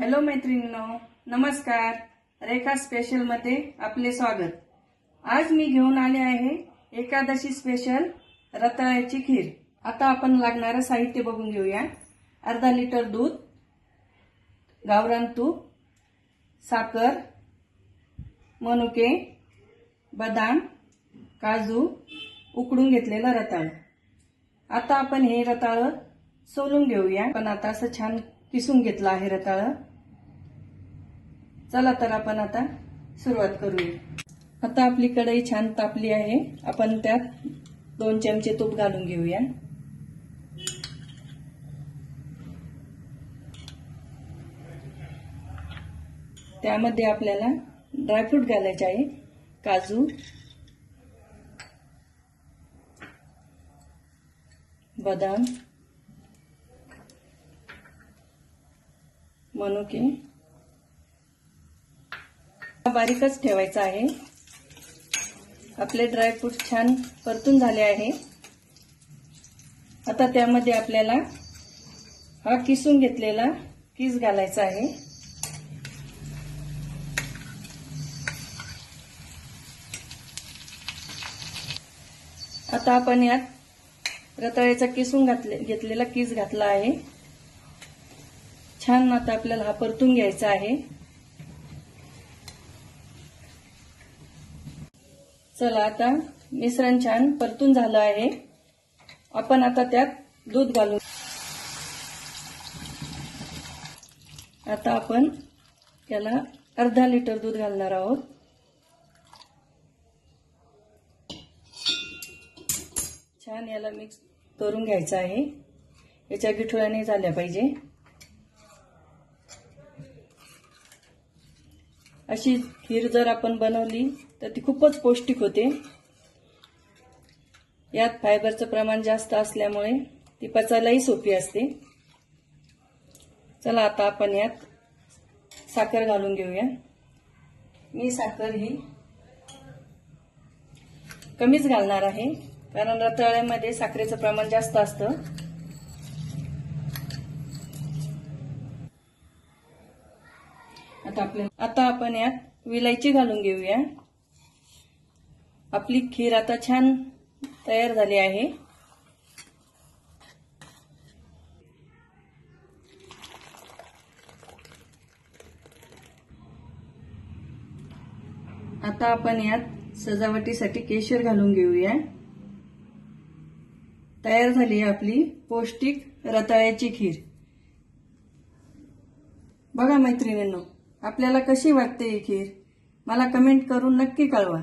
Hello मैत्रिणींनो नमस्कार. रेखा स्पेशलमध्ये आपले स्वागत. आज मी घेऊन आले आहे एकादशी स्पेशल रताळ्याची खीर. आता आपण लागणारं साहित्य बघून घेऊया. अर्धा लिटर दूध गावरान तूप साखर मनुके बदाम काजू उकडून घेतलेलं रताळ. आता आपण हे रताळ सोलून घेऊया. पण आता असं छान किसून घेतलं आहे रताळ. चला तर आपण आता सुरुवात करूया. आता आपली कढई छान तापली आहे. आपण त्यात दोन चमचे तूप घालून घेऊया. त्यामध्ये आपल्याला ड्रायफ्रूट घालायचे आहे. काजू. बदाम. मनुके. बारीकच ठेवायचा आहे. आपले ड्रायफ्रूट छान परतून झाले आहे. आता त्यामध्ये आपल्याला हा किसून घेतलेला किस घालायचा आहे. आता आपण यात रताळ्याचा किसून घातले घेतलेला किस घातला आहे. छान आता आपल्याला हा परतून घ्यायचा आहे. चला आता मिश्रण छान परतून झालं आहे. आपण आता त्यात दूध घालू. आता आपण त्याला अर्धा लिटर दूध घालणार आहोत. छान याला मिक्स करून घ्यायचं आहे. याच्या गिठुळ्याने झाल्या पाहिजे. अशी खीर जर आपण बनवली तर ती खूपच पौष्टिक होते. यात फायबरचं प्रमाण जास्त असल्यामुळे ती पचायलाही सोपी असते. चला आता आपण यात साखर घालून घेऊया. मी साखर ही कमीच घालणार आहे कारण रताळ्यामध्ये साखरेचं प्रमाण जास्त असतं. आता आपल्या आता आपण यात विलायची घालून घेऊया. आपली खीर आता छान तयार झाली आहे. आता आपण यात सजावटीसाठी केशर घालून घेऊया. तयार झाली आहे आपली पौष्टिक रताळ्याची खीर. बघा मैत्रिणींनो आपल्याला कशी वाटते ही खीर? मला कमेंट करून नक्की कळवा.